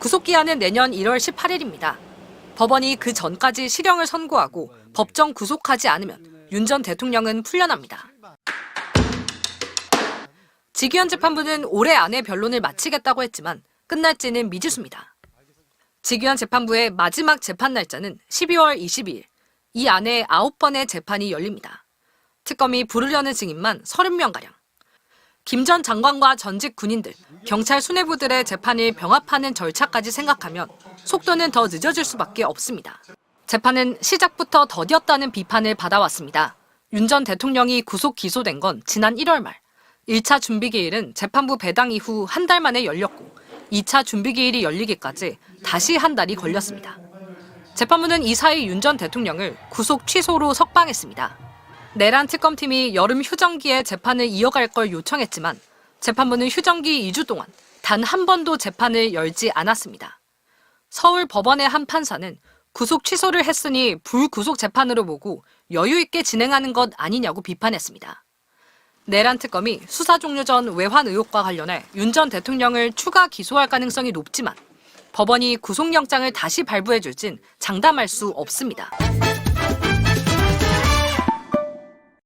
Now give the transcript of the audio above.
구속기한은 내년 1월 18일입니다. 법원이 그 전까지 실형을 선고하고 법정 구속하지 않으면 윤 전 대통령은 풀려납니다. 지기현 재판부는 올해 안에 변론을 마치겠다고 했지만 끝날지는 미지수입니다. 지기현 재판부의 마지막 재판 날짜는 12월 22일. 이 안에 9번의 재판이 열립니다. 특검이 부르려는 증인만 30명가량. 김 전 장관과 전직 군인들, 경찰 수뇌부들의 재판을 병합하는 절차까지 생각하면 속도는 더 늦어질 수밖에 없습니다. 재판은 시작부터 더디었다는 비판을 받아왔습니다. 윤 전 대통령이 구속 기소된 건 지난 1월 말. 1차 준비기일은 재판부 배당 이후 한 달 만에 열렸고 2차 준비기일이 열리기까지 다시 한 달이 걸렸습니다. 재판부는 이 사이 윤 전 대통령을 구속 취소로 석방했습니다. 내란 특검팀이 여름 휴정기에 재판을 이어갈 걸 요청했지만 재판부는 휴정기 2주 동안 단 한 번도 재판을 열지 않았습니다. 서울 법원의 한 판사는 구속 취소를 했으니 불구속 재판으로 보고 여유 있게 진행하는 것 아니냐고 비판했습니다. 내란 특검이 수사 종료 전 외환 의혹과 관련해 윤 전 대통령을 추가 기소할 가능성이 높지만 법원이 구속영장을 다시 발부해 줄진 장담할 수 없습니다.